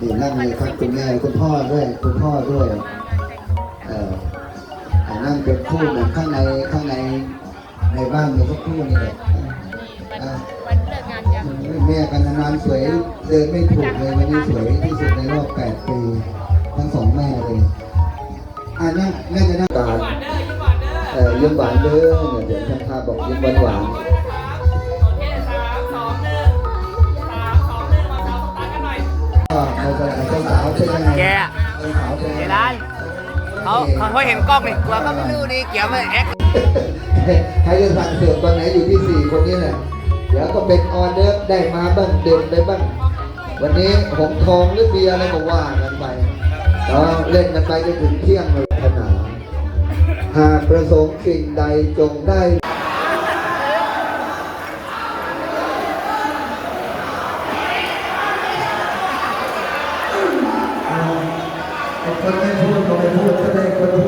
นี่นั่งเลยครับคุณแม่คุณพ่อด้วยคุณพ่อด้วยเอออ่านั่งเป็นคู่เหมือนข้างในข้างในในบ้านมีสักคู่นี่แหละอ่าวันเลิกงานยังแม่กันนานๆสวยเดินไม่ถูกเลยวันนี้สวยที่สุดในรอบแปดปีทั้งสองแม่เลยอ่านั่งแม่จะนั่งการเออยิ้มหวานเด้อเนี่ยเดี๋ยวท่านพาบอกยิ้มหวานหวาน เอาเจ้าสาวเป็นยังไงแกเจ้าสาวเป็นยังไงเจร้านเขาเขาเขาเห็นกล้องนี่กลัวก็ไม่รู้ดีเกี่ยวกับแอคใครจะสั่งเสิร์ฟตอนไหนอยู่ที่สี่คนนี้แหละเดี๋ยวก็เป็นออเดอร์ได้มาบ้างเดิมไปบ้าง วันนี้หงทองหรือเบียร์อะไรก็ว่ากันไปแล้วเล่นกันไปจนถึงเที่ยงเลยขนาดหากประสงค์สิ่งใดจงได้ คนไม่พูดก็ไม่พูดแสดงคนพูด